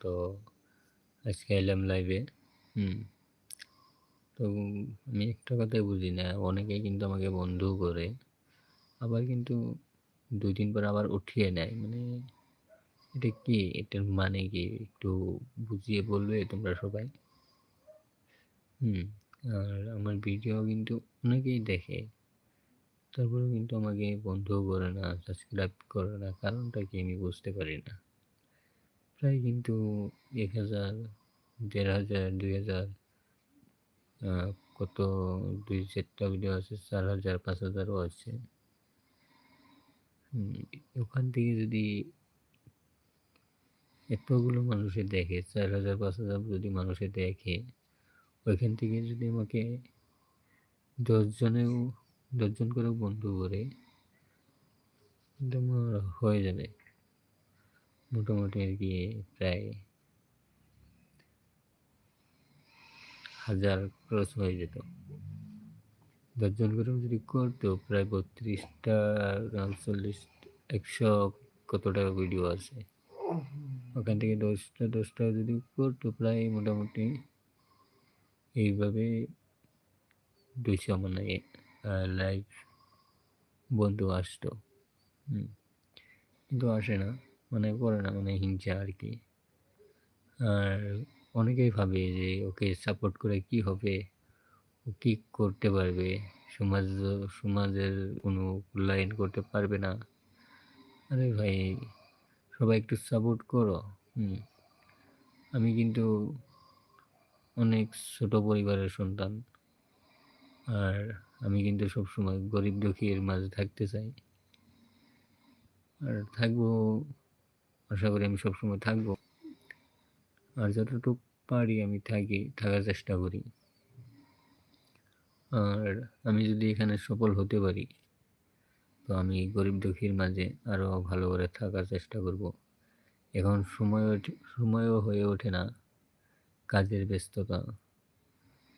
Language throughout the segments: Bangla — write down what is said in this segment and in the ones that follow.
তো আজকে এলাম লাইভে হুম। তো আমি একটা কথাই বুঝি না অনেকেই কিন্তু আমাকে বন্ধু করে আবার কিন্তু দুই দিন পর আবার উঠিয়ে নেয়। মানে এটা কি? এটার মানে কি? একটু বুঝিয়ে বলবে তোমরা সবাই? হুম আর আমার ভিডিও কিন্তু অনেকেই দেখে। তারপরেও কিন্তু আমাকে বন্ধু করে না সাবস্ক্রাইব করে না কারণটা কি আমি বুঝতে পারি না। প্রায় কিন্তু এক হাজার, দেড় হাজার, দুই হাজার কত দুই চারটা ভিডিও আছে, চার হাজার, পাঁচ হাজারও আছে। ওখান থেকে যদি এতগুলো মানুষে দেখে, চার হাজার, পাঁচ হাজার যদি মানুষে দেখে, ওইখান থেকে যদি আমাকে দশজনেও দশজন করেও বন্ধু করে তোমার হয়ে যাবে। মোটামুটি আর কি প্রায় হাজার ক্রস হয়ে যেত। দশজন করে যদি করতো, প্রায় বত্রিশটা চল্লিশ, একশো কত টাকা ভিডিও আছে। ওখান থেকে দশটা দশটা যদি করতো, প্রায় মোটামুটি এইভাবে দুইশো মানে লাইভ বন্ধু আসতো। হুম, কিন্তু আসে না। মানে করে না মানে হিংসা আর কি আর অনেকেই ভাবে যে ওকে সাপোর্ট করে কি হবে, ও কী করতে পারবে, সমাজ, সমাজের কোনো মূল্যায়ন করতে পারবে না। আরে ভাই, সবাই একটু সাপোর্ট করো, হুম। আমি কিন্তু অনেক ছোট পরিবারের সন্তান। আর আমি কিন্তু সবসময় গরিব দুঃখীর মাঝে থাকতে চাই। আর থাকব আশা করি আমি সবসময় থাকব। আর যতটুকু পারি আমি থাকি, থাকার চেষ্টা করি। আর আমি যদি এখানে সফল হতে পারি, তো আমি গরিব দুঃখীর মাঝে আরও ভালো করে থাকার চেষ্টা করব। এখন সময় সময়ও হয়ে ওঠে না, কাজের ব্যস্ততা।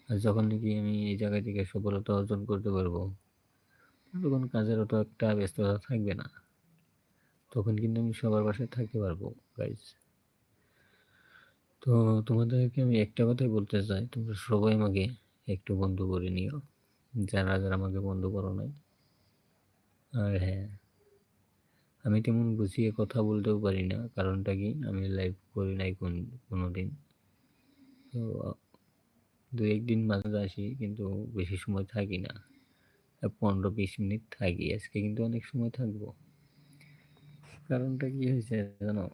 আর যখন নাকি আমি এই জায়গা থেকে সফলতা অর্জন করতে পারব, তখন কাজের অত একটা ব্যস্ততা থাকবে না। তখন কিন্তু আমি সবার বাসায় থাকতে পারব গাইজ তো তোমাদেরকে আমি একটা কথাই বলতে চাই, তোমরা সবাই আমাকে একটু বন্ধু করে নিও। যারা যারা আমাকে বন্ধু করো নাই। আর হ্যাঁ আমি তেমন গুছিয়ে কথা বলতেও পারি না, কারণটা কি? আমি লাইভ করি নাই কোন কোনো দিন তো, দু একদিন মাঝে আসি, কিন্তু বেশি সময় থাকি না। পনেরো বিশ মিনিট থাকি, আজকে কিন্তু অনেক সময় থাকব। কারণটা কি হয়েছে জানো?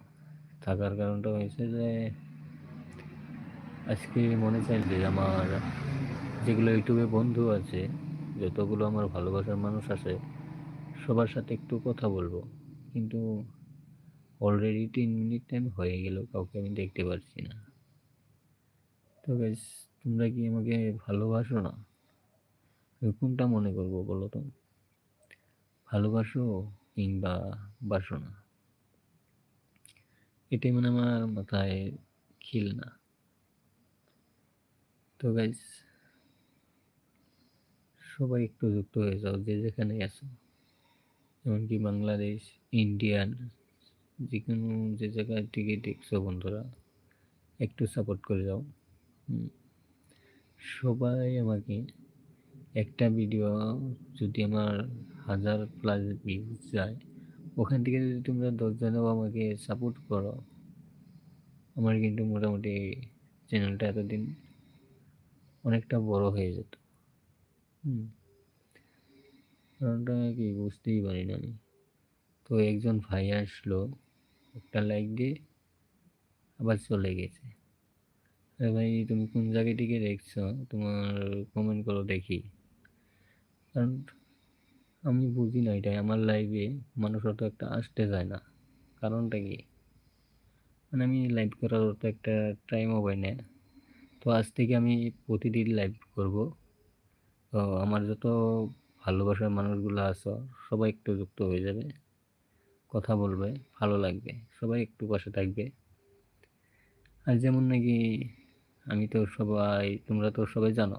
থাকার কারণটা হয়েছে যে, আজকে মনে চাইলে আমার যেগুলো ইউটিউবে বন্ধু আছে, যতগুলো আমার ভালোবাসার মানুষ আছে, সবার সাথে একটু কথা বলব। কিন্তু অলরেডি তিন মিনিট টাইম হয়ে গেল, কাউকে আমি দেখতে পারছি না। তো বেশ তোমরা কি আমাকে ভালোবাসো না? কোনটা মনে করব বলো তো? ভালোবাসো কিংবা বাসো না? এটাই মানে আমার মাথায় খিল না। তো গাইস সবাই একটু যুক্ত হয়ে যাও, যে যেখানে আছো। এমনকি বাংলাদেশ, ইন্ডিয়ান, যে কোনো যে জায়গায় থেকে দেখছ বন্ধুরা, একটু সাপোর্ট করে যাও। সবাই আমাকে একটা ভিডিও যদি আমার হাজার প্লাস ভিউজ যায় ওখান থেকে যদি তোমরা দশজনেও আমাকে সাপোর্ট করো, আমার কিন্তু মোটামুটি চ্যানেলটা এতদিন অনেকটা বড় হয়ে যেত। হুম। কারণটা কি বুঝতেই পারি না আমি। তো একজন ভাই আসলো, একটা লাইক দিয়ে আবার চলে গেছে। আরে ভাই, তুমি কোন জায়গা থেকে দেখছ? তোমার কমেন্ট করো দেখি। কারণ আমি বুঝি না এটাই। আমার লাইভে মানুষ অত একটা আসতে যায় না। কারণটা কি? মানে আমি লাইভ করার তো একটা টাইমও পাই না। তো আজ থেকে আমি প্রতিদিন লাইভ করব। তো আমার যত ভালোবাসার মানুষগুলো আছো, সবাই একটু যুক্ত হয়ে যাবে। কথা বলবে, ভালো লাগবে। সবাই একটু পাশে থাকবে। আর যেমন নাকি আমি তো সবাই, তোমরা তো সবাই জানো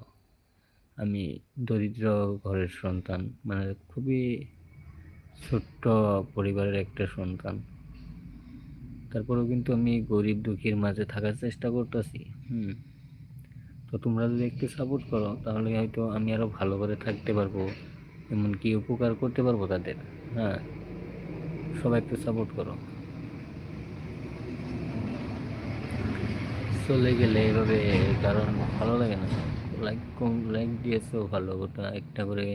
আমি দরিদ্র ঘরের সন্তান মানে খুবই ছোট্ট পরিবারের একটা সন্তান। তারপরেও কিন্তু আমি গরিব দুঃখীর মাঝে থাকার চেষ্টা করতেছি, হুম। তো তোমরা যদি একটু সাপোর্ট করো, তাহলে হয়তো আমি আরও ভালো করে থাকতে পারব, এমনকি উপকার করতে পারব তাদের হ্যাঁ। সবাই একটু সাপোর্ট করো। চলে গেলে এভাবে কারণ ভালো লাগে না। লাইক কম লাইক দিয়েছ, ভালো ওটা একটা করে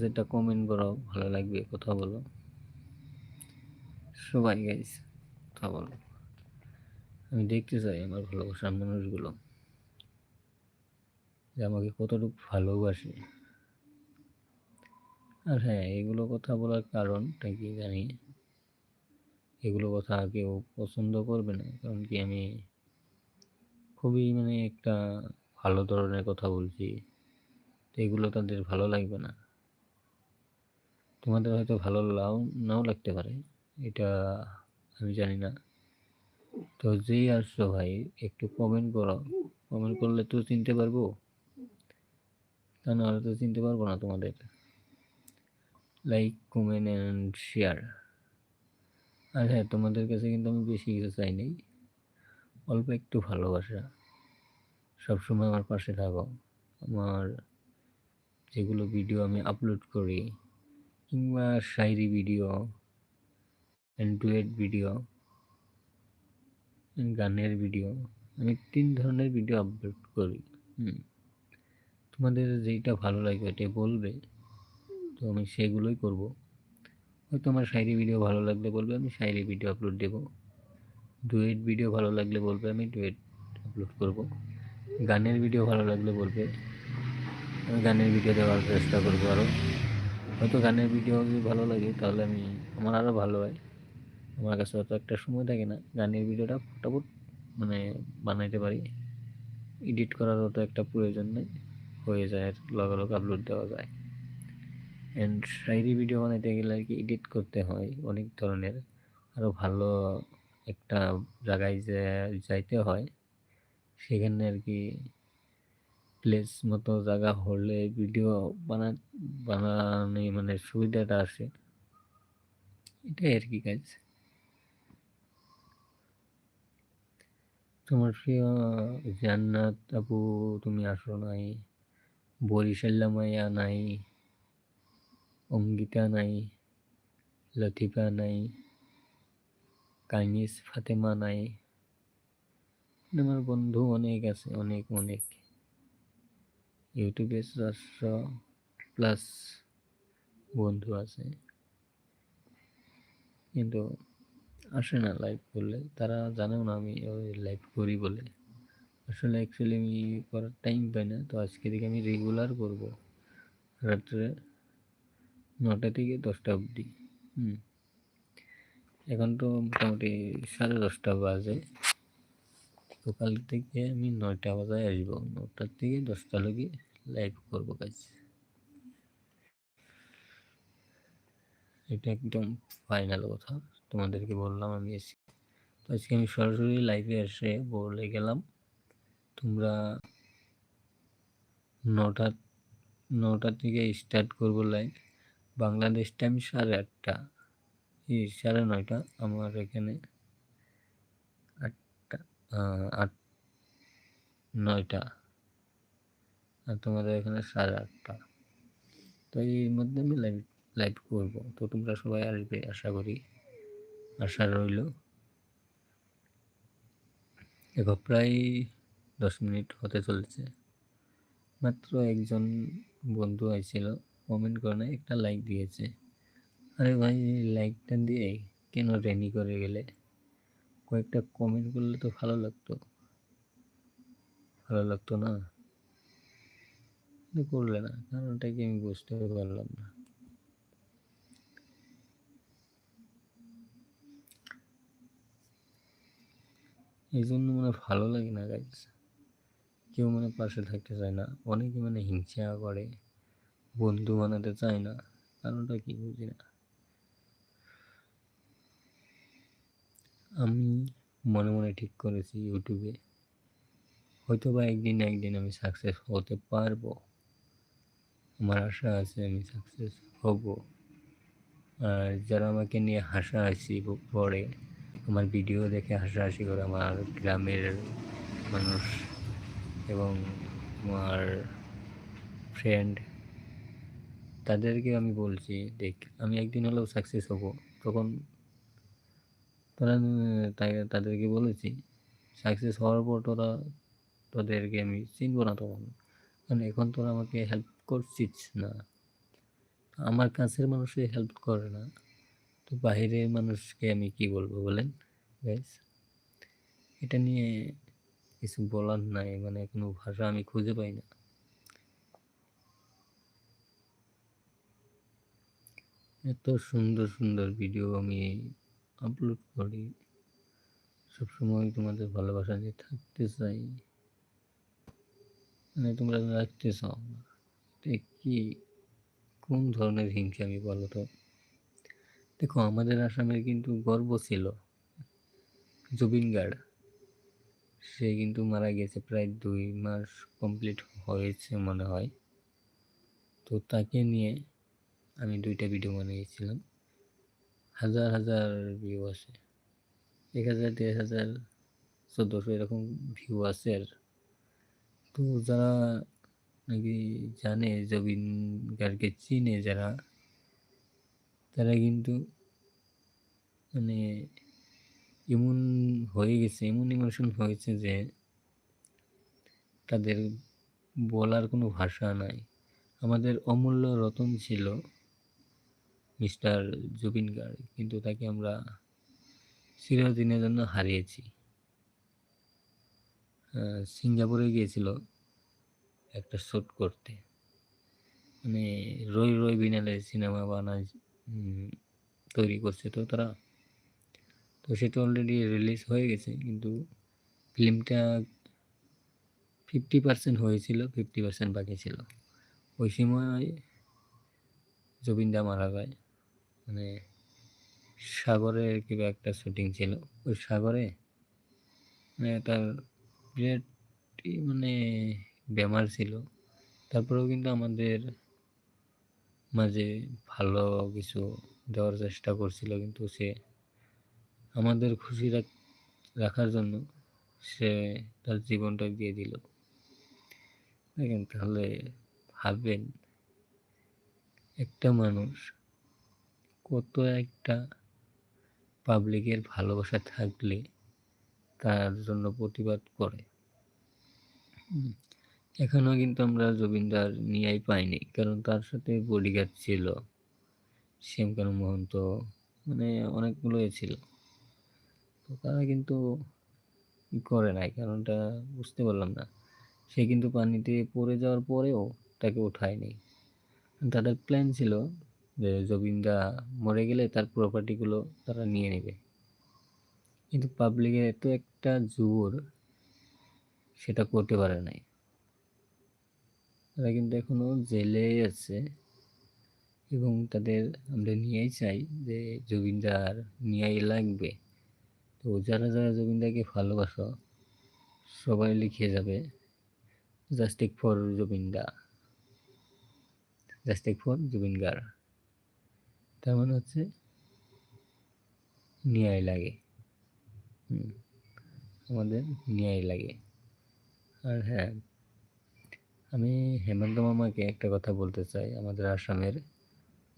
যেটা কমেন্ট করো, ভালো লাগবে, কথা বলো। সবাই গাইস কথা বলো। আমি দেখতে চাই আমার ভালোবাসার মানুষগুলো যে আমাকে কতটুকু ভালোবাসে। আর হ্যাঁ এগুলো কথা বলার কারণটা কি জানি? এগুলো কথা কেউ পছন্দ করবে না, কারণ কি আমি খুবই মানে একটা ভালো ধরনের কথা বলছি এগুলো তাদের ভালো লাগবে না। তোমাদের হয়তো ভালো লাও, নাও লাগতে পারে, এটা আমি জানি না। তো যেই আসছো ভাই, একটু কমেন্ট করো। কমেন্ট করলে তো চিনতে পারব। তা নাহলে তো চিনতে পারব না তোমাদের। লাইক কমেন্ট অ্যান্ড শেয়ার আর হ্যাঁ তোমাদের কাছে কিন্তু আমি বেশি কিছু চাই নাই। অল্প একটু ভালোবাসা। সবসময় আমার পাশে থাকো। আমার যেগুলো ভিডিও আমি আপলোড করি, কিংবা শায়রি ভিডিও ডুয়েট ভিডিও গানের ভিডিও আমি তিন ধরনের ভিডিও আপলোড করি। তোমাদের যেইটা ভালো লাগবে ওইটাই বলবে, তো আমি সেগুলোই করব। হয়তো আমার শায়রি ভিডিও ভালো লাগলে বলবে, আমি শায়রি ভিডিও আপলোড দেবো। ডুয়েট ভিডিও ভালো লাগলে বলবে, আমি ডুয়েট আপলোড করব। গানের ভিডিও ভালো লাগলে বলবে। আমি গানের ভিডিও দেওয়ার চেষ্টা করব আরও হয়তো গানের ভিডিও যদি ভালো লাগে, তাহলে আমি, আমার আরও ভালো হয়। আমার কাছে অত একটা সময় থাকে না। গানের ভিডিওটা ফটাফট মানে বানাইতে পারি। এডিট করার অত একটা প্রয়োজন নেই। হয়ে যায় আর লগে লগে আপলোড দেওয়া যায়। অ্যান্ড শায়রি ভিডিও বানাইতে গেলে আর কি এডিট করতে হয় অনেক ধরনের। আরও ভালো একটা জায়গায় যাইতে হয়। সেখানে আর কি প্লেস মতো জায়গা হলে ভিডিও বানা, বানানো মানে সুবিধাটা আসে এটাই আর কি কাজ তোমার প্রিয় জান্নাত আপু, তুমি আসো নাই। বরিশাল্লা মাইয়া নাই। অঙ্গিতা নাই। লতিফা নাই। কাইনিস ফাতেমা নাই। আমার বন্ধু অনেক আছে, অনেক অনেক। ইউটিউবে চারশো প্লাস বন্ধু আছে। কিন্তু আসে না লাইভ করলে, তারা জানেও না আমি লাইভ করি বলে। আসলে অ্যাকচুয়ালি আমি করার টাইম পাই না, তো আজকে থেকে আমি রেগুলার করব। রাত্রে নটা থেকে দশটা অবধি, হুম। এখন তো মোটামুটি সাড়ে দশটা বাজে। তো কাল থেকে আমি নয়টা বাজায় আসব। নটার থেকে দশটা লগে লাইভ করব কাজ এটা একদম ফাইনাল কথা, তোমাদেরকে বললাম আমি এসে। তো আজকে আমি সরাসরি লাইভে এসে বলে গেলাম, তোমরা নটা নটা থেকে স্টার্ট করব লাইভ বাংলাদেশ টাইম সাড়ে আটটা, এই সাড়ে নয়টা আমার এখানে আট, নয়টা। আর তোমাদের এখানে সাড়ে আটটা। তো এর মধ্যে আমি লাইভ লাইভ করব। তো তোমরা সবাই আসবে, আশা করি। আশা রইল। এখন প্রায় দশ মিনিট হতে চলেছে। মাত্র একজন বন্ধু আইছিল কমেন্ট করে একটা লাইক দিয়েছে। আরে ভাই লাইকটা দিয়ে কেন রেনি করে গেলে? কয়েকটা কমেন্ট করলে তো ভালো লাগতো। ভালো লাগতো না? করলে না, কারণটা কি আমি বুঝতে পারলাম না। এই জন্য মানে ভালো লাগে না গাইজ কেউ মানে পাশে থাকতে চায় না। অনেকে মানে হিংসা করে, বন্ধু বানাতে চায় না। কারণটা কি বুঝি না। আমি মনে মনে ঠিক করেছি ইউটিউবে। হয়তো বা একদিন না একদিন আমি সাকসেস হতে পারব। আমার আশা আছে আমি সাকসেস হব। আর যারা আমাকে নিয়ে হাসা হাসি পড়ে আমার ভিডিও দেখে হাসাহাসি করে আমার গ্রামের মানুষ এবং আমার ফ্রেন্ড তাদেরকে আমি বলছি, দেখ, আমি একদিন হলেও সাকসেস হব। তখন তারা তাদেরকে বলেছি সাকসেস হওয়ার পর তোরা, তোদেরকে আমি চিনবো না তখন। কারণ এখন তোরা আমাকে হেল্প করছিস না। আমার কাছের মানুষে হেল্প করে না। তো বাইরের মানুষকে আমি কি বলব বলেন গাইস এটা নিয়ে কিছু বলার নাই মানে কোনো ভাষা আমি খুঁজে পাই না। এত সুন্দর সুন্দর ভিডিও আমি আপলোড করি। সবসময় তোমাদের ভালোবাসা নিয়ে থাকতে চাই। মানে তোমরা রাখতে চাও না। কি? কোন ধরনের হিংসা আমি বলো তো? দেখো, আমাদের আসামের কিন্তু গর্ব ছিল। জুবিন গার্ড সে কিন্তু মারা গেছে প্রায় দুই মাস কমপ্লিট হয়েছে মনে হয়। তো তাকে নিয়ে আমি দুইটা ভিডিও বানিয়েছিলাম। হাজার হাজার ভিউ আছে এক হাজার, দেড় হাজার, চোদ্দোশো এরকম ভিউ আছে আর। তো যারা নাকি জানে জবিন গার্গকে চিনে যারা, তারা কিন্তু মানে এমন হয়ে গেছে, এমন ইমোশন হয়েছে যে তাদের বলার কোনো ভাষা নাই। আমাদের অমূল্য রতন ছিল মিস্টার জুবিন গার্গ, কিন্তু তাকে আমরা চিরদিনের জন্য হারিয়েছি। সিঙ্গাপুরে গিয়েছিল একটা শ্যুট করতে। মানে রই রই বিনালে সিনেমা বানা তৈরি করছে তো তারা। তো সেটা অলরেডি রিলিজ হয়ে গেছে, কিন্তু ফিল্মটা ফিফটি পার্সেন্ট হয়েছিল ফিফটি পার্সেন্ট বাকি ছিল। ওই সময় জবিনদা মারা যায়। মানে সাগরে কিবা একটা শুটিং ছিল। ওই সাগরে? মানে তার বিরাট মানে বেমার ছিল। তারপরেও কিন্তু আমাদের মাঝে ভালো কিছু দেওয়ার চেষ্টা করছিল, কিন্তু সে আমাদের খুশি রাখার জন্য সে তার জীবনটা দিয়ে দিল। দেখেন তাহলে ভাবেন একটা মানুষ কত একটা পাবলিকের ভালোবাসা থাকলে তার জন্য প্রতিবাদ করে। হুম। এখনও কিন্তু আমরা জবিনদার নিয়াই পাইনি, কারণ তার সাথে বডিগার্ড ছিল শ্যামকানু মহন্ত মানে অনেকগুলোই ছিল। তো তারা কিন্তু করে নাই, কারণটা বুঝতে পারলাম না। সে কিন্তু পানিতে পড়ে যাওয়ার পরেও তাকে উঠায়নি। তাদের প্ল্যান ছিল যে জবিনদা মরে গেলে তার প্রপার্টিগুলো তারা নিয়ে নেবে। কিন্তু পাবলিকের এত একটা জোর, সেটা করতে পারে নাই। তারা কিন্তু এখনও জেলে আছে এবং তাদের আমরা নিয়েই চাই যে জবিনদার নিয়েই লাগবে। তো যারা যারা জবিনদাকে ভালোবাসো, সবাই লিখে যাবে জাস্টিক ফর জবিনদা জাস্টিক ফর জুবিন গার তার মানে হচ্ছে ন্যায় লাগে। আমাদের ন্যায় লাগে। আর হ্যাঁ আমি হেমন্ত মামাকে একটা কথা বলতে চাই, আমাদের আসামের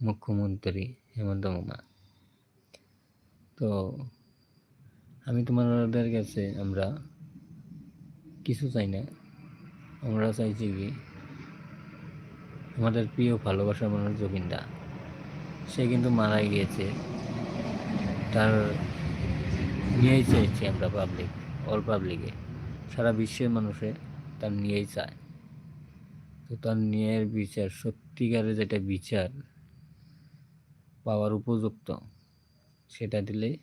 মুখ্যমন্ত্রী হেমন্ত মামা। তো আমি তোমাদের কাছে আমরা কিছু চাই না, আমরা চাইছি কি, আমাদের প্রিয় ভালোবাসার মানুষ জবিনদা সে কিন্তু মারা গিয়েছে। তার নিয়েই চাইছি আমরা পাবলিক অল পাবলিকে সারা বিশ্বের মানুষে তার নিয়েই চায়। তো তার ন্যায়ের বিচার, সত্যিকারের যেটা বিচার, পাওয়ার উপযুক্ত, সেটা দিলেই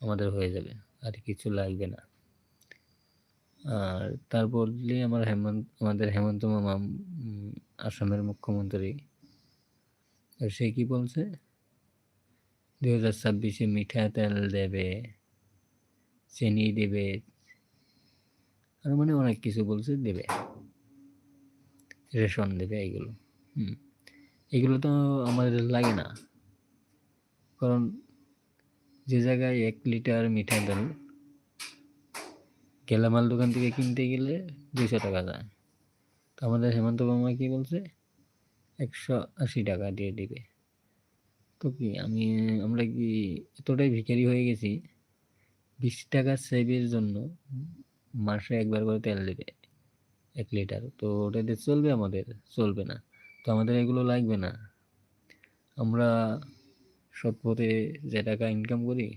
আমাদের হয়ে যাবে, আর কিছু লাগবে না। আর তারপর দিলেই আমার হেমন্ত, আমাদের হেমন্ত মামা আসামের মুখ্যমন্ত্রী আর সে কি বলছে? দুই হাজার ছাব্বিশে মিঠা তেল দেবে, চিনি দেবে আর মানে অনেক কিছু বলছে দেবে। রেশন দেবে এগুলো, হুম। এগুলো তো আমাদের লাগে না। কারণ যে জায়গায় এক লিটার মিঠা তেল গেলামাল দোকান থেকে কিনতে গেলে দুইশো টাকা যায়। তো আমাদের হেমন্ত মামা কি বলছে? একশো আশি টাকা দিয়ে দিবে। তো কি, আমি, আমরা কি এতটাই ভিখারি হয়ে গেছি? বিশ টাকা সেভের জন্য মাসে একবার করে তেল দেবে, এক লিটার। তো ওটাতে চলবে আমাদের? চলবে না। তো আমাদের এগুলো লাগবে না। আমরা সৎ পথে যে টাকা ইনকাম করি,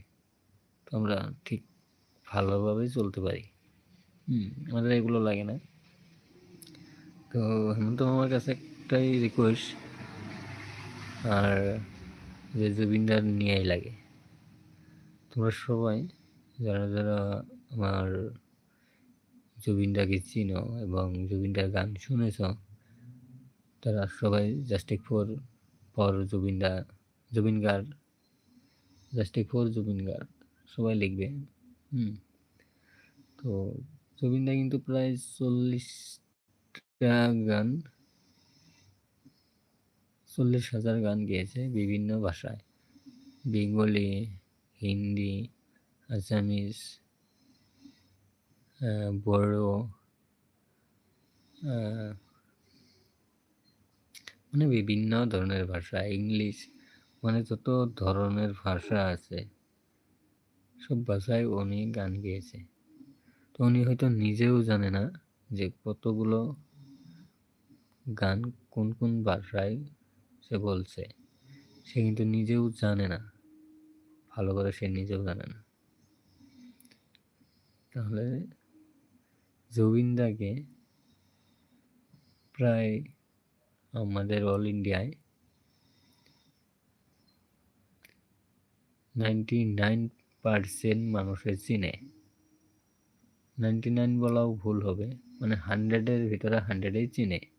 তো আমরা ঠিক ভালোভাবে চলতে পারি। হুম, আমাদের এগুলো লাগে না। তো হেমন্ত মামার কাছে একটাই রিকোয়েস্ট আর যে জুবিনদার নিয়েই লাগে। তোমরা সবাই যারা যারা আমার জুবিনদাকে চিনো এবং জুবিনদার গান শুনেছ, তারা সবাই জাস্টিক ফোর ফর জুবিনদা জুবিন গার জাস্টিক ফর জুবিন গার সবাই লিখবে। হুম। তো জুবিনদা কিন্তু প্রায় চল্লিশটা গান চল্লিশ হাজার গান গেয়েছে বিভিন্ন ভাষায়। বেঙ্গলি, হিন্দি আসামিস বড়ো মানে বিভিন্ন ধরনের ভাষা। ইংলিশ মানে যত ধরনের ভাষা আছে, সব ভাষায় উনি গান গেয়েছে। তো উনি হয়তো নিজেও জানে না যে কতগুলো গান কোন কোন ভাষায় সে বলছে, সে কিন্তু নিজেও জানে না। ভালো করে সে নিজেও জানে না। তাহলে জুবিনদাকে প্রায় আমাদের অল ইন্ডিয়ায় নাইনটি নাইন পারসেন্ট মানুষের চিনে। নাইনটি নাইন বলাও ভুল হবে মানে হান্ড্রেডের ভিতরে হান্ড্রেডেই চিনে।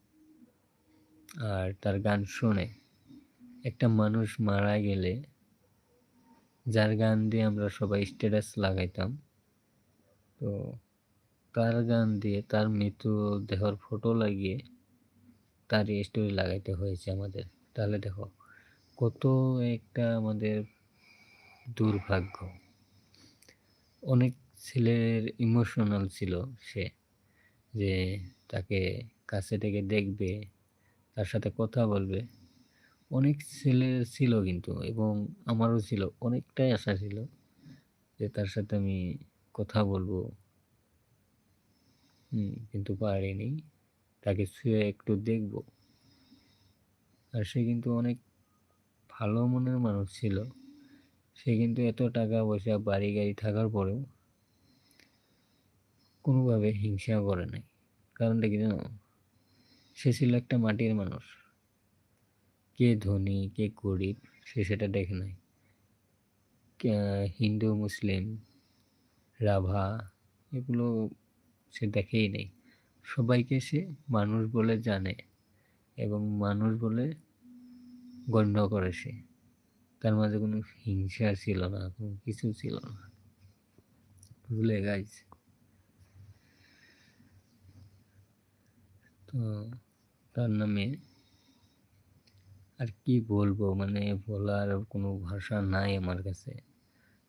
আর তার গান শোনে একটা মানুষ মারা গেলে, যার গান দিয়ে আমরা সবাই স্ট্যাটাস লাগাইতাম। তো তার গান দিয়ে তার মৃতদেহর ফটো লাগিয়ে তার স্টোরি লাগাইতে হয়েছে আমাদের। তাহলে দেখো, কত একটা আমাদের দুর্ভাগ্য। অনেক ছেলের ইমোশনাল ছিল সে, যে তাকে কাছে থেকে দেখবে তার সাথে কথা বলবে। অনেক ছেলে ছিল কিন্তু এবং আমারও ছিল, অনেকটাই আশা ছিল যে তার সাথে আমি কথা বলব। কিন্তু পারিনি। তাকে শুয়ে একটু দেখব। আর সে কিন্তু অনেক ভালো মনের মানুষ ছিল। সে কিন্তু এত টাকা পয়সা, বাড়ি গাড়ি থাকার পরেও কোনোভাবে হিংসা করে নাই। কারণটা কি জানো? সে ছিল একটা মাটির মানুষ। কে ধনী, কে গরিব, সে সেটা দেখে নাই। হিন্দু, মুসলিম, রাভা, এগুলো সে দেখেই নেই। সবাইকে সে মানুষ বলে জানে এবং মানুষ বলে গণ্য করে সে। তার মাঝে কোনো হিংসা ছিল না, কোনো কিছু ছিল না। ভুলে গাইজ তো তার নামে আর কি বলব? মানে বলার কোনো ভাষা নাই আমার কাছে।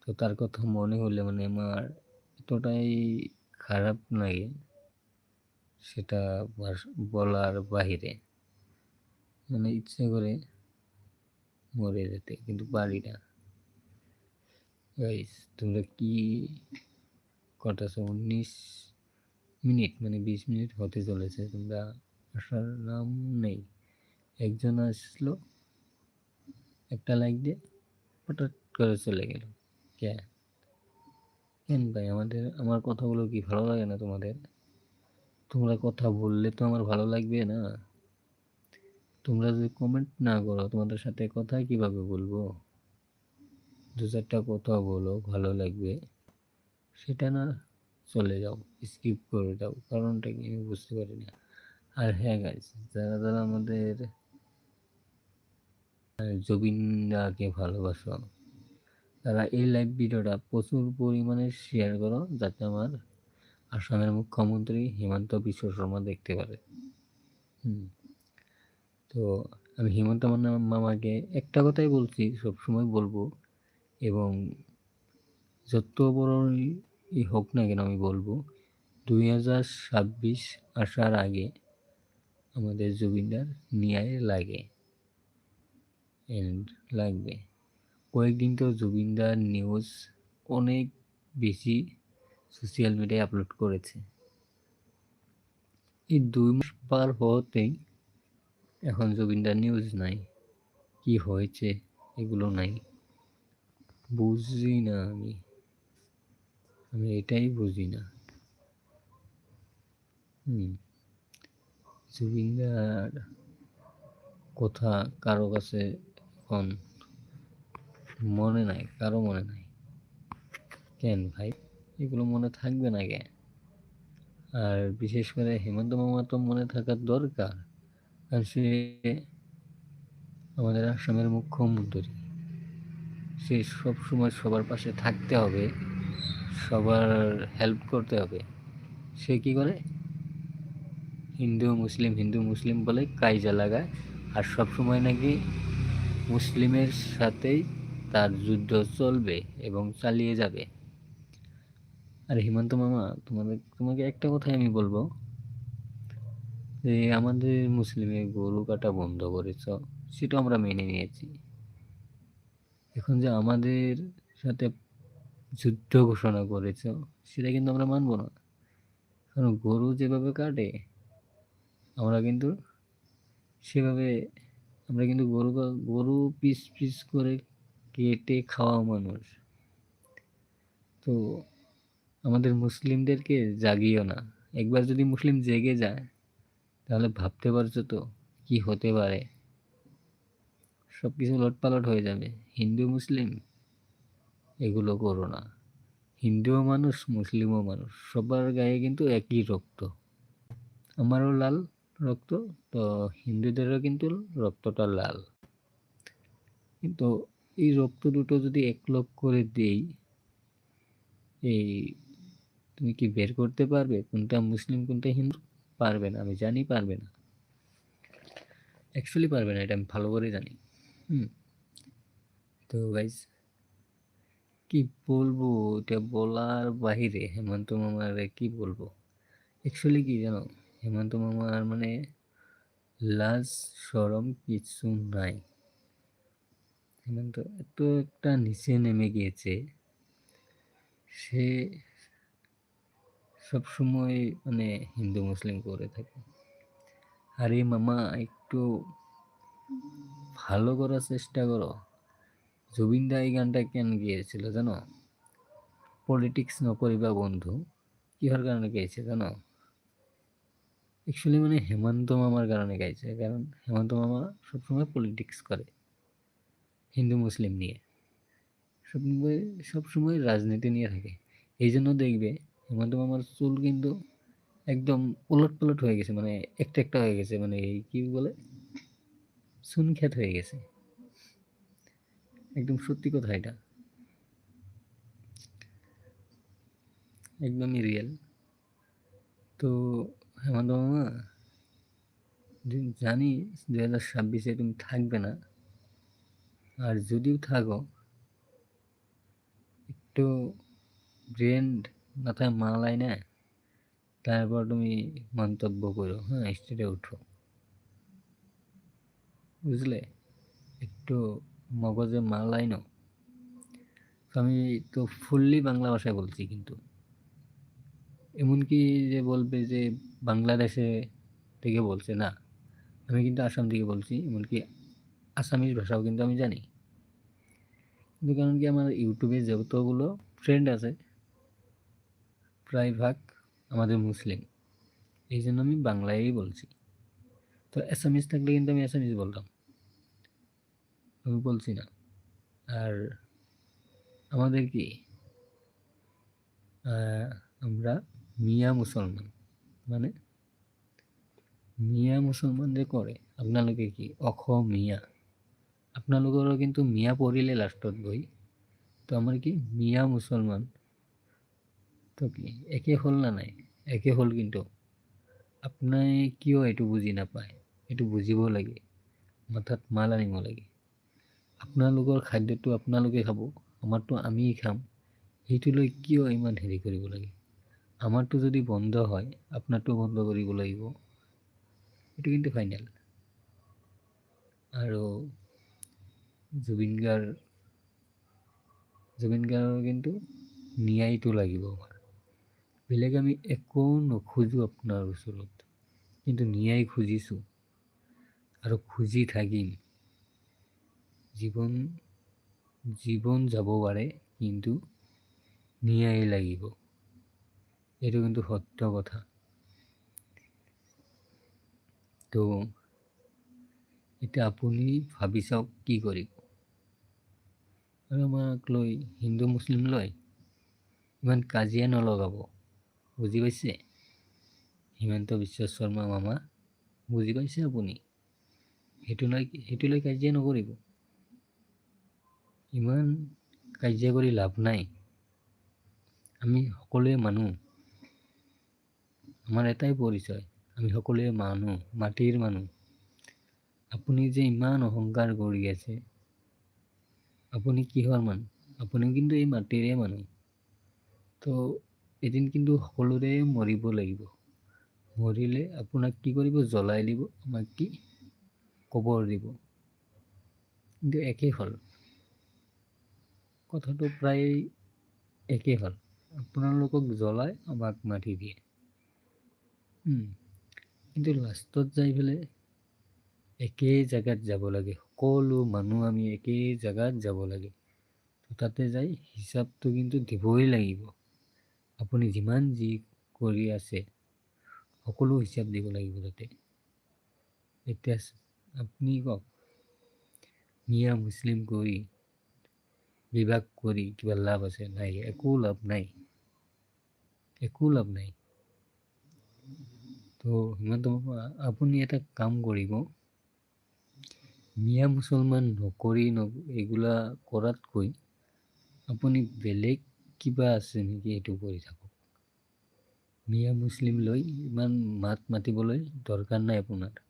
তো তার কথা মনে হলে মানে আমার এতটাই খারাপ লাগে সেটা বলার বাহিরে। মানে ইচ্ছে করে মরে যেতে, কিন্তু পারি না। তোমরা কি কটাছো উনিশ মিনিট মানে বিশ মিনিট হতে চলেছে। তোমরা আসার নাম নেই। একজন আসলো, একটা লাইক দিয়ে হঠাৎ করে চলে গেল। কে? কেন ভাই? আমাদের, আমার কথাগুলো কি ভালো লাগে না তোমাদের? তোমরা কথা বললে তো আমার ভালো লাগবে না। তোমরা যদি কমেন্ট না করো, তোমাদের সাথে কথা কীভাবে বলব? দু চারটা কথা বলো, ভালো লাগবে। সেটা না, চলে যাও স্কিপ করে দাও কারণটা কি আমি বুঝতে পারি না। আর হ্যাঁ গাইজ যারা যারা আমাদের জবিনদাকে ভালোবাসো, তারা এই লাইভ ভিডিওটা প্রচুর পরিমাণে শেয়ার করো, যাতে আমার আসামের মুখ্যমন্ত্রী হিমন্ত বিশ্ব শর্মা দেখতে পারে। হুম, তো আমি হিমন্ত মামাকে একটা কথাই বলছি, সবসময় বলব, এবং যত বড়ই হোক না কেন আমি বলব, দুই হাজার ছাব্বিশ আসার আগে আমাদের জুবিনদার ন্যায় লাগে লাগবে। কয়েকদিন তো জুবিনদার নিউজ অনেক বেশি সোশ্যাল মিডিয়ায় আপলোড করেছে। এই দুই মাস পার হতেই এখন জুবিনদার নিউজ নাই। কি হয়েছে এগুলো নাই। বুঝি না আমি। আমি এটাই বুঝি না। হুম। জুবিনদার কথা কারও কাছে এখন মনে নাই, কারও মনে নাই। কেন ভাই? এগুলো মনে থাকবে না কেন? আর বিশেষ করে হেমন্ত মামা তো মনে থাকার দরকার। কারণ সে আমাদের আসামের মুখ্যমন্ত্রী। সে সব সময় সবার পাশে থাকতে হবে, সবার হেল্প করতে হবে। সে কি করে? হিন্দু, মুসলিম হিন্দু, মুসলিম বলে কাইজা লাগায়। আর সব সময় নাকি মুসলিমের সাথেই তার যুদ্ধ চলবে এবং চালিয়ে যাবে। আর হিমন্ত মামা, তোমাদের, তোমাকে একটা কথাই আমি বলব। যে আমাদের মুসলিমের গরু কাটা বন্ধ করেছ, সেটা আমরা মেনে নিয়েছি। এখন যে আমাদের সাথে যুদ্ধ ঘোষণা করেছ, সেটা কিন্তু আমরা মানব না। কারণ গরু যেভাবে কাটে আমরা কিন্তু সেভাবে, আমরা কিন্তু গরু গরু পিস পিস করে কেটে খাওয়া মানুষ। তো আমাদের মুসলিমদেরকে জাগিও না। একবার যদি মুসলিম জেগে যায়, তাহলে ভাবতে পারছ তো কি হতে পারে? সব কিছু লটপালট হয়ে যাবে। হিন্দু, মুসলিম, এগুলো করো না। হিন্দুও মানুষ, মুসলিমও মানুষ, সবার গায়ে কিন্তু একই রক্ত। আমারও লাল রক্ত, তো হিন্দুদেরও কিন্তু রক্তটা লাল। কিন্তু এই রক্ত দুটো যদি এক করে দেই, এই তুমি কি বের করতে পারবে? কোনটা মুসলিম, কোনটা হিন্দু? পারবে না, আমি জানি পারবে না। অ্যাকচুয়ালি পারবে না, এটা আমি ভালো করে জানি। হুম। তো গাইজ কি বলব? এটা বলার বাহিরে হেমন্ত মামার কি বলব? অ্যাকচুয়ালি কি জানো? হেমন্ত মামার মানে লাজ সরম কিছু নাই। হেমন্ত এত একটা নিচে নেমে গিয়েছে। সে সব সময় মানে হিন্দু মুসলিম করে থাকে। আরে মামা, একটু ভালো করার চেষ্টা করো। জুবিন দা এই গানটা কেন গিয়েছিল জানো? পলিটিক্স নকরিবা বন্ধু, কিহর কারণে গেয়েছে জানো? অ্যাকচুয়ালি মানে হেমন্ত মামার কারণে গাইছে। কারণ হেমন্ত মামা সবসময় পলিটিক্স করে, হিন্দু, মুসলিম নিয়ে। সবসময় সবসময় রাজনীতি নিয়ে থাকে। এই জন্য দেখবে হেমন্ত মামার চুল কিন্তু একদম উলট পালট হয়ে গেছে মানে একটা একটা হয়ে গেছে মানে এই কি বলে? সুনখ্যাত হয়ে গেছে। একদম সত্যি কথা এটা। একদমই রিয়েল তো হেমন্ত মামা জানি দু হাজার ছাব্বিশে তুমি থাকবে না, আর যদিও থাকো, একটু ব্রেন মাথায় মালাই না, তারপর তুমি মন্তব্য করো হ্যাঁ স্টেটে উঠো। বুঝলে? একটু মগজে মালাই নাও। আমি তো ফুললি বাংলা ভাষায় বলছি কিন্তু। এমনকি যে বলবে যে বাংলাদেশে থেকে বলছে, না, আমি কিন্তু আসাম থেকে বলছি। এমনকি আসামিজ ভাষাও কিন্তু আমি জানি। কিন্তু কারণ কি আমার ইউটিউবে যতগুলো ফ্রেন্ড আছে, প্রায় ভাগ আমাদের মুসলিম। এই জন্য আমি বাংলায়ই বলছি। তো অ্যাসামিজ থাকলে কিন্তু আমি অ্যাসামিজ বলতাম। আমি বলছি না। আর আমাদের কি? আমরা মিয়া মুসলমান। মানে মিয়া মুসলমান যে করে, আপনালোকে কি অখ মিয়া? আপোনালোকৰো কিন্তু মিয়া পৰিলে লাষ্টত গৈ তো আমাৰ কি মিয়া মুছলমান তো কি একে হ'ল না নাই? একে হ'ল কিন্তু। আপোনাই কিয় এইটো বুজি নাপায়? এইটো বুজিব লাগে। মাথাত মাল আনিব লাগে। আপোনালোকৰ খাদ্যটো আপোনালোকে খাব আমাৰতো আমি খাম। সেইটো লৈ কিয় ইমান হেৰি কৰিব লাগে? আমাৰটো যদি বন্ধ হয় আপোনাৰটো বন্ধ কৰিব লাগিব। এইটো কিন্তু ফাইনেল আৰু জুবিন গাৰ্গ জুবিন গাৰ্গৰ কিন্তু ন্যায়টো লাগিব আমাৰ। বেলেগ আমি একো নোখোজোঁ আপোনাৰ ওচৰত কিন্তু ন্যায় খুজিছোঁ। আৰু খুজি থাকিম। জীৱন জীৱন যাব পাৰে কিন্তু ন্যায় লাগিব। এইটো কিন্তু সত্য কথা। তো এতিয়া আপুনি ভাবি চাওক কি কৰিব আৰু আমাক লৈ, হিন্দু, মুছলিম লৈ ইমান কাজিয়া নলগাব, বুজি পাইছে? হিমন্ত বিশ্ব শৰ্মা মামা, বুজি পাইছে আপুনি? সেইটো লৈ সেইটো লৈ কাজিয়া নকৰিব। ইমান কাজিয়া কৰি লাভ নাই। আমি সকলোৱে মানুহ। আমাৰ এটাই পৰিচয়, আমি সকলোৱে মানুহ, মাটিৰ মানুহ। আপুনি যে ইমান অহংকাৰ কৰি আছে, আপুনি কিহৰ মানুহ? আপুনিও কিন্তু এই মাটিৰে মানুহ। তো এদিন কিন্তু সকলোৰে মৰিব লাগিব। মৰিলে আপোনাক কি কৰিব? জ্বলাই দিব, আমাক কি? কবৰ দিব। কিন্তু একেই হ'ল কথাটো প্ৰায় একেই হ'ল আপোনালোকক জ্বলাই আমাক মাতি দিয়ে। কিন্তু লাষ্টত যাই পেলাই একেই জেগাত যাব লাগে। সকলো মানুহ আমি একেই জেগাত যাব লাগে। তাতে যাই হিচাপটো কিন্তু দিবই লাগিব। আপুনি যিমান যি কৰি আছে সকলো হিচাপ দিব লাগিব তাতে। এতিয়া আপুনি কওক মিয়া মুছলিম কৰি বিভাগ কৰি কিবা লাভ আছে? নাই একো লাভ নাই। একো লাভ নাই। তো সিমান আপুনি এটা কাম কৰিব। মিয়া মুছলমান নকৰি ন এইগুলা কৰাতকৈ আপুনি বেলেগ কিবা আছে নেকি এইটো কৰি থাকক। মিয়া মুছলিম লৈ ইমান মাত মাতিবলৈ দৰকাৰ নাই আপোনাৰ।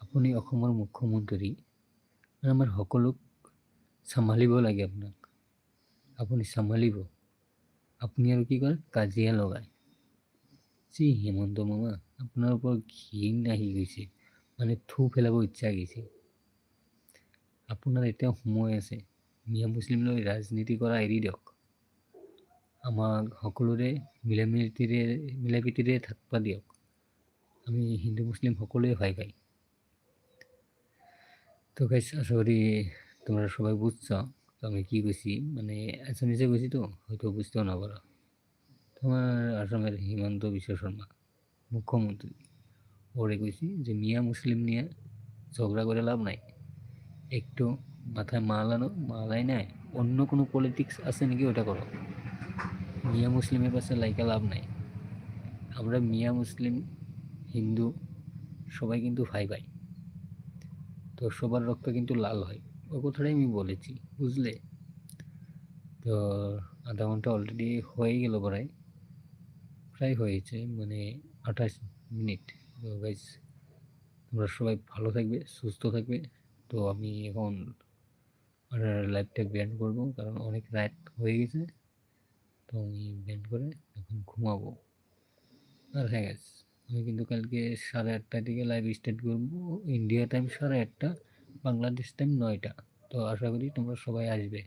আপুনি অসমৰ মুখ্যমন্ত্ৰী আমাৰ সকলোক চম্ভালিব লাগে আপোনাক। আপুনি চম্ভালিব। আপুনি আৰু কি কৰে? কাজিয়া লগায়। যি হেমন্ত মামা আপোনাৰ ওপৰত ঘিণ আহি গৈছে মানে থু পেলাব ইচ্ছা গৈছে। আপোনাৰ এতিয়াও সময় আছে, মিয়া মুছলিম লৈ ৰাজনীতি কৰা এৰি দিয়ক। আমাক সকলোৰে মিলা মিতিৰে মিলা প্ৰীতিৰে থাকিব দিয়ক। আমি হিন্দু মুসলিম সকলোৱে ভাই ভাই। তো গাইস আশা করি তোমরা সবাই বুঝছ তো আমি কী কইছি মানে আসামিসে কইছি তো, হয়তো বুঝতেও না তোমার আসামের হিমন্ত বিশ্ব শর্মা, মুখ্যমন্ত্রী। ওরে কইছি যে, মিয়া মুসলিম নিয়ে ঝগড়া করে লাভ নাই। একটু মাথায় মালানো মালাই নাই অন্য কোনো পলিটিক্স আছে নাকি ওটা করো। মিয়া মুসলিমের পাশে লাইকা লাভ নাই। আমরা মিয়া মুসলিম, হিন্দু, সবাই কিন্তু ভাই ভাই। তো সবার রক্ত কিন্তু লাল হয়। ওই কথাটাই আমি বলেছি, বুঝলে? তো আধা ঘণ্টা অলরেডি হয়ে গেল প্রায়। প্রায় হয়েছে মানে আঠাশ মিনিট। তো গাইজ তোমরা সবাই ভালো থাকবে, সুস্থ থাকবে। তো আমি এখন লাইভটা ব্যান্ড করব, কারণ অনেক রাত হয়ে গেছে। তো আমি ব্যান্ড করে এখন ঘুমাবো। আর হ্যাঁ গেছে আমি কিন্তু কালকে সাড়ে আটটার দিকে লাইভ স্টার্ট করব। ইন্ডিয়া টাইম সাড়ে আটটা বাংলাদেশ টাইম নয়টা। তো আশা করি তোমরা সবাই আসবে।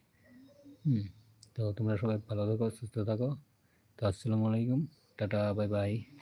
হুম, তো তোমরা সবাই ভালো থাকো, সুস্থ থাকো। তো আসসালামু আলাইকুম। dadah bye bye